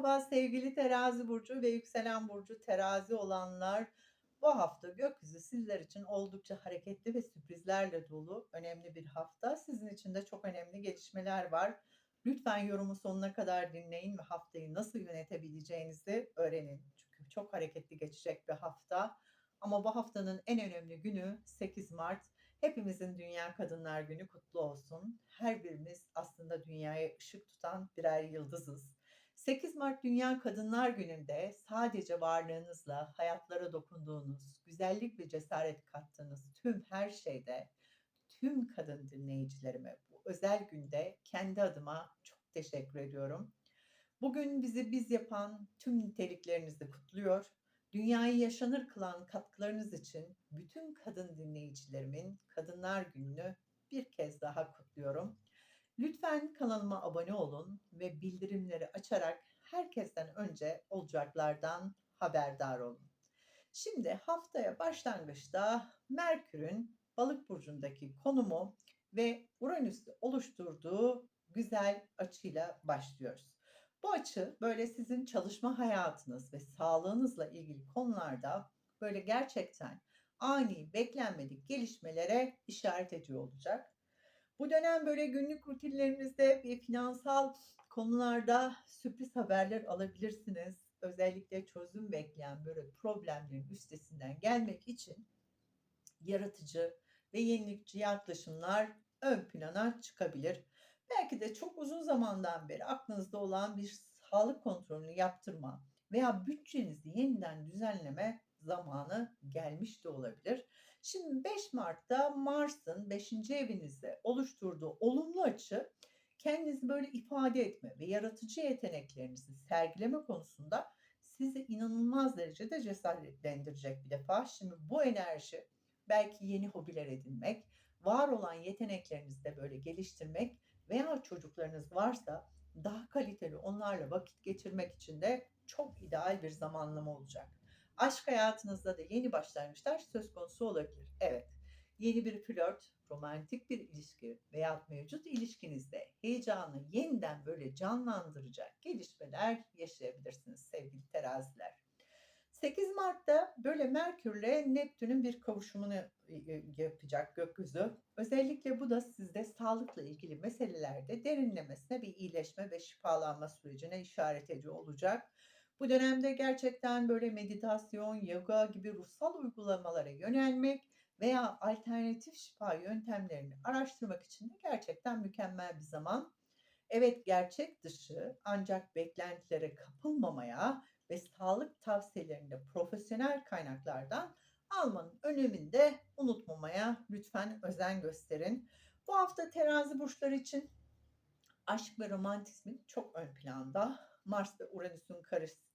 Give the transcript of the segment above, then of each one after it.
Merhaba sevgili Terazi burcu ve yükselen burcu Terazi olanlar. Bu hafta gökyüzü sizler için oldukça hareketli ve sürprizlerle dolu önemli bir hafta. Sizin için de çok önemli gelişmeler var. Lütfen yorumu sonuna kadar dinleyin ve haftayı nasıl yönetebileceğinizi öğrenin. Çünkü çok hareketli geçecek bir hafta. Ama bu haftanın en önemli günü 8 Mart. Hepimizin Dünya Kadınlar Günü kutlu olsun. Her birimiz aslında dünyaya ışık tutan birer yıldızız. 8 Mart Dünya Kadınlar Günü'nde sadece varlığınızla hayatlara dokunduğunuz, güzellik ve cesaret kattığınız tüm her şeyde tüm kadın dinleyicilerime bu özel günde kendi adıma çok teşekkür ediyorum. Bugün bizi biz yapan tüm niteliklerinizi kutluyor. Dünyayı yaşanır kılan katkılarınız için bütün kadın dinleyicilerimin Kadınlar Günü'nü bir kez daha kutluyorum. Lütfen kanalıma abone olun ve bildirimleri açarak herkesten önce olacaklardan haberdar olun. Şimdi haftaya başlangıçta Merkür'ün Balık burcundaki konumu ve Uranüs'te oluşturduğu güzel açıyla başlıyoruz. Bu açı böyle sizin çalışma hayatınız ve sağlığınızla ilgili konularda böyle gerçekten ani, beklenmedik gelişmelere işaret ediyor olacak. Bu dönem böyle günlük rutinlerinizde ve finansal konularda sürpriz haberler alabilirsiniz. Özellikle çözüm bekleyen böyle problemlerin üstesinden gelmek için yaratıcı ve yenilikçi yaklaşımlar ön plana çıkabilir. Belki de çok uzun zamandan beri aklınızda olan bir sağlık kontrolünü yaptırma veya bütçenizi yeniden düzenleme zamanı gelmiş de olabilir. Şimdi 5 Mart'ta Mars'ın 5. evinizde oluşturduğu olumlu açı kendinizi böyle ifade etme ve yaratıcı yeteneklerinizi sergileme konusunda sizi inanılmaz derecede cesaretlendirecek bir defa. Şimdi bu enerji belki yeni hobiler edinmek, var olan yeteneklerinizi de böyle geliştirmek veya çocuklarınız varsa daha kaliteli onlarla vakit geçirmek için de çok ideal bir zamanlama olacak. Aşk hayatınızda da yeni başlangıçlar söz konusu olabilir. Evet, yeni bir flört, romantik bir ilişki veya mevcut ilişkinizde heyecanı yeniden böyle canlandıracak gelişmeler yaşayabilirsiniz sevgili teraziler. 8 Mart'ta böyle Merkür'le Neptün'ün bir kavuşumunu yapacak gökyüzü. Özellikle bu da sizde sağlıkla ilgili meselelerde derinlemesine bir iyileşme ve şifalanma sürecine işaret ediyor olacak. Bu dönemde gerçekten böyle meditasyon, yoga gibi ruhsal uygulamalara yönelmek veya alternatif şifa yöntemlerini araştırmak için de gerçekten mükemmel bir zaman. Evet gerçek dışı ancak beklentilere kapılmamaya ve sağlık tavsiyelerini de profesyonel kaynaklardan almanın önemini de unutmamaya lütfen özen gösterin. Bu hafta terazi burçları için aşk ve romantizmin çok ön planda. Mars ve Uranüs'ün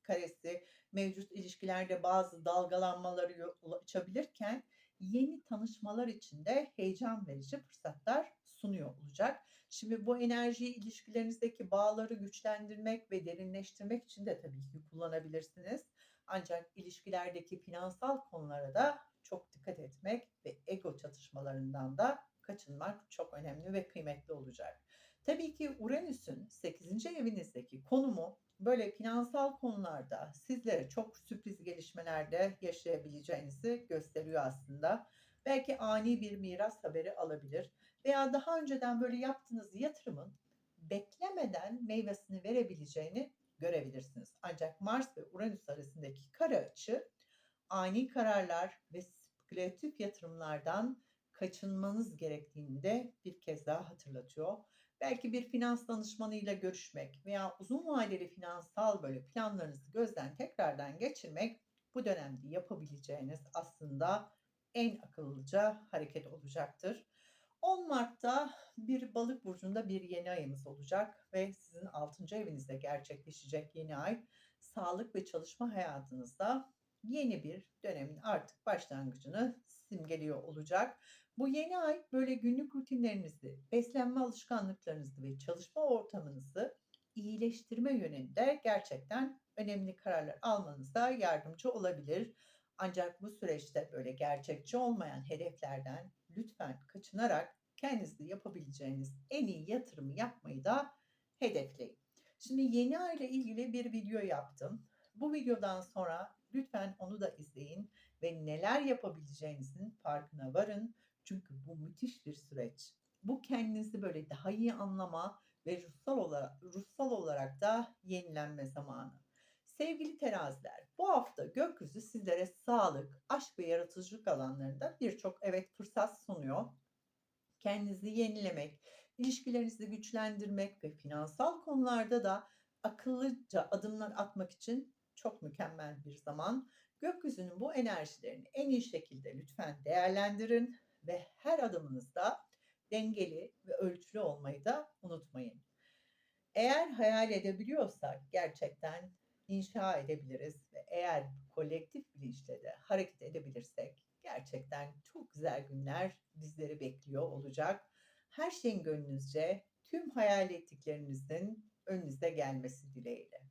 karesi mevcut ilişkilerde bazı dalgalanmaları açabilirken yeni tanışmalar için de heyecan verici fırsatlar sunuyor olacak. Şimdi bu enerjiyi ilişkilerinizdeki bağları güçlendirmek ve derinleştirmek için de tabii ki kullanabilirsiniz. Ancak ilişkilerdeki finansal konulara da çok dikkat etmek ve ego çatışmalarından da kaçınmak çok önemli ve kıymetli olacak. Tabii ki Uranüs'ün 8. evinizdeki konumu böyle finansal konularda sizlere çok sürpriz gelişmelerde yaşayabileceğinizi gösteriyor aslında. Belki ani bir miras haberi alabilir veya daha önceden böyle yaptığınız yatırımın beklemeden meyvesini verebileceğini görebilirsiniz. Ancak Mars ve Uranüs arasındaki kara açı ani kararlar ve spekülatif yatırımlardan kaçınmanız gerektiğini de bir kez daha hatırlatıyor. Belki bir finans danışmanıyla görüşmek veya uzun vadeli finansal böyle planlarınızı gözden tekrardan geçirmek bu dönemde yapabileceğiniz aslında en akıllıca hareket olacaktır. 10 Mart'ta bir balık burcunda bir yeni ayımız olacak ve sizin 6. evinizde gerçekleşecek yeni ay sağlık ve çalışma hayatınızda yeni bir dönemin artık başlangıcını simgeliyor olacak. Bu yeni ay böyle günlük rutinlerinizi, beslenme alışkanlıklarınızı ve çalışma ortamınızı iyileştirme yönünde gerçekten önemli kararlar almanızda yardımcı olabilir. Ancak bu süreçte böyle gerçekçi olmayan hedeflerden lütfen kaçınarak kendinizde yapabileceğiniz en iyi yatırımı yapmayı da hedefleyin. Şimdi yeni ay ile ilgili bir video yaptım. Bu videodan sonra lütfen onu da izleyin ve neler yapabileceğinizin farkına varın. Çünkü bu müthiş bir süreç. Bu kendinizi böyle daha iyi anlama ve ruhsal olarak, ruhsal olarak da yenilenme zamanı. Sevgili teraziler, bu hafta gökyüzü sizlere sağlık, aşk ve yaratıcılık alanlarında birçok evet fırsat sunuyor. Kendinizi yenilemek, ilişkilerinizi güçlendirmek ve finansal konularda da akıllıca adımlar atmak için çok mükemmel bir zaman. Gökyüzünün bu enerjilerini en iyi şekilde lütfen değerlendirin ve her adımınızda dengeli ve ölçülü olmayı da unutmayın. Eğer hayal edebiliyorsak gerçekten inşa edebiliriz ve eğer kolektif bilinçle de hareket edebilirsek gerçekten çok güzel günler bizleri bekliyor olacak. Her şeyin gönlünüzce tüm hayal ettiklerinizin önünüze gelmesi dileğiyle.